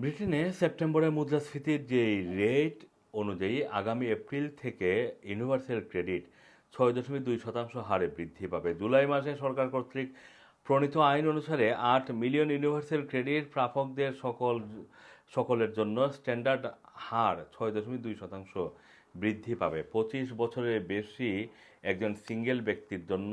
ব্রিটেনে সেপ্টেম্বরের মুদ্রাস্ফীতির যে রেট অনুযায়ী আগামী এপ্রিল থেকে ইউনিভার্সাল ক্রেডিট ছয় দশমিক দুই শতাংশ হারে বৃদ্ধি পাবে। জুলাই মাসে সরকার কর্তৃক প্রণীত আইন অনুসারে আট মিলিয়ন ইউনিভার্সাল ক্রেডিট প্রাপকদের সকল, সকলের জন্য স্ট্যান্ডার্ড হার ছয় দশমিক দুই শতাংশ বৃদ্ধি পাবে। পঁচিশ বছরের বেশি একজন সিঙ্গেল ব্যক্তির জন্য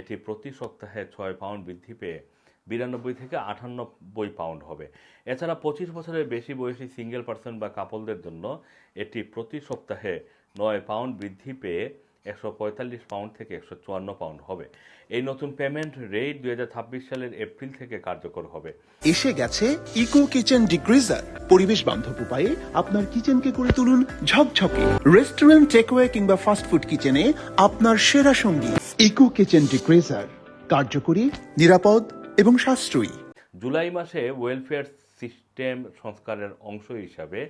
এটি প্রতি সপ্তাহে ছয় পাউন্ড বৃদ্ধি পেয়ে বিরানব্বই থেকে আটানব্বই পাউন্ড হবে। এছাড়া পঁচিশ বছরের বেশি বয়সী সিঙ্গেল পার্সন বা কাপলদের জন্য এটি প্রতি সপ্তাহে নয় পাউন্ড বৃদ্ধি পেয়ে একশো পঁয়তাল্লিশ পাউন্ড থেকে একশো চুয়ান্ন পাউন্ড হবে। এই নতুন পেমেন্ট রেট দুই সালের এপ্রিল থেকে কার্যকর হবে। এসে গেছে ইকো কিচেন ডিগ্রিজার। পরিবেশ বান্ধব উপায়ে আপনার কিচেনকে করে তুলুন ঝকঝকে। রেস্টুরেন্ট, টেকওয়ে কিংবা ফাস্ট ফুড কিচেনে আপনার সেরা সঙ্গী। Eco kitchen degreaser. কার্যকরী, নিরাপদ এবং সাশ্রয়ী। জুলাই মাসে ওয়েলফেয়ার সিস্টেম সংস্কারের অংশ হিসাবে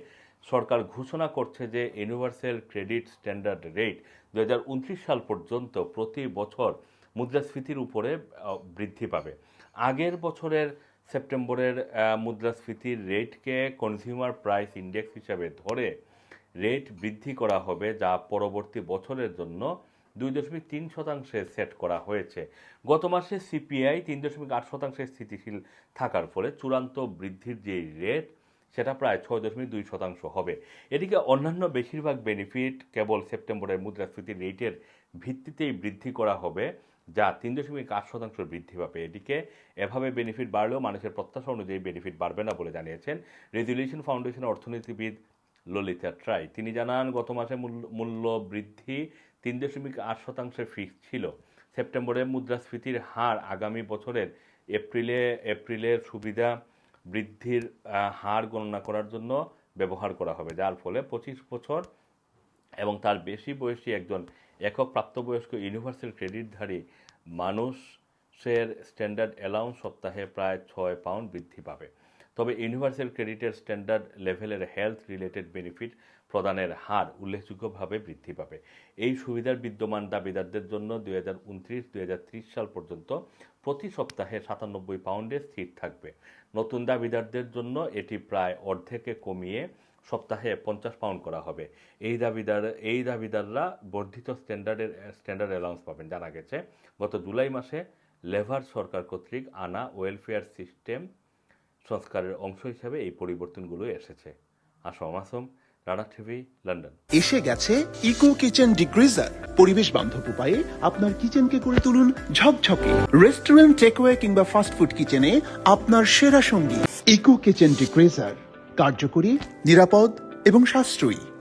সরকার ঘোষণা করছে যে ইউনিভার্সাল ক্রেডিট স্ট্যান্ডার্ড রেট দু হাজার উনত্রিশ সাল পর্যন্ত প্রতি বছর মুদ্রাস্ফীতির উপরে বৃদ্ধি পাবে। আগের বছরের সেপ্টেম্বরের মুদ্রাস্ফীতির রেটকে কনজিউমার প্রাইস ইন্ডেক্স হিসাবে ধরে রেট বৃদ্ধি করা হবে যা পরবর্তী বছরের জন্য দুই দশমিক তিন শতাংশে সেট করা হয়েছে। গত মাসে সিপিআই তিন দশমিক আট শতাংশে স্থিতিশীল থাকার ফলে চূড়ান্ত বৃদ্ধির যে রেট, সেটা প্রায় ছয় দশমিক দুই শতাংশ হবে। এদিকে অন্যান্য বেশিরভাগ বেনিফিট কেবল সেপ্টেম্বরের মুদ্রাস্ফীতির রেটের ভিত্তিতেই বৃদ্ধি করা হবে, যা তিন দশমিক আট শতাংশ বৃদ্ধি পাবে। এদিকে এভাবে বেনিফিট বাড়লেও মানুষের প্রত্যাশা অনুযায়ী বেনিফিট বাড়বে না বলে জানিয়েছেন রেজুলেশন ফাউন্ডেশনের অর্থনীতিবিদ ললিতা ট্রাই। তিনি জানান, গত মাসে মূল্য- বৃদ্ধি তিন দশমিক আট শতাংশে ফিক্স ছিল। সেপ্টেম্বরে মুদ্রাস্ফীতির হার আগামী বছরের এপ্রিলে, এপ্রিলের সুবিধা বৃদ্ধির হার গণনা করার জন্য ব্যবহার করা হবে। যার ফলে পঁচিশ বছর এবং তার বেশি বয়সী একজন একক প্রাপ্তবয়স্ক ইউনিভার্সাল ক্রেডিটধারী মানুষের স্ট্যান্ডার্ড অ্যালাউন্স সপ্তাহে প্রায় ছয় পাউন্ড বৃদ্ধি পাবে। তবে ইউনিভার্সাল ক্রেডিটের স্ট্যান্ডার্ড লেভেলের হেলথ রিলেটেড বেনিফিট প্রদানের হার উল্লেখযোগ্যভাবে বৃদ্ধি পাবে। এই সুবিধার বিদ্যমান দাবিদারদের জন্য দুই হাজার উনত্রিশ, দুই হাজার ত্রিশ সাল পর্যন্ত প্রতি সপ্তাহে সাতানব্বই পাউন্ডে স্থির থাকবে। নতুন দাবিদারদের জন্য এটি প্রায় অর্ধেকে কমিয়ে সপ্তাহে পঞ্চাশ পাউন্ড করা হবে। এই দাবিদার, এই দাবিদাররা বর্ধিত স্ট্যান্ডার্ডের, স্ট্যান্ডার্ড অ্যালাউন্স পাবেন। জানা গেছে, গত জুলাই মাসে লেভার সরকার কর্তৃক আনা ওয়েলফেয়ার সিস্টেম সংস্কারের অংশ হিসাবে এই পরিবর্তনগুলো এসেছে। Assam Assam, Rana TV, London. এসে গেছে ইকো কিচেন ডিগ্রিজার। পরিবেশ বান্ধব উপায়ে আপনার কিচেনকে করে তুলুন ঝকঝকে। রেস্টুরেন্ট, টেকওয়ে কিংবা ফাস্ট ফুড কিচেনে আপনার সেরা সঙ্গী। ইকো কিচেন ডিগ্রিজার, কার্যকরী, নিরাপদ এবং সাশ্রয়ী।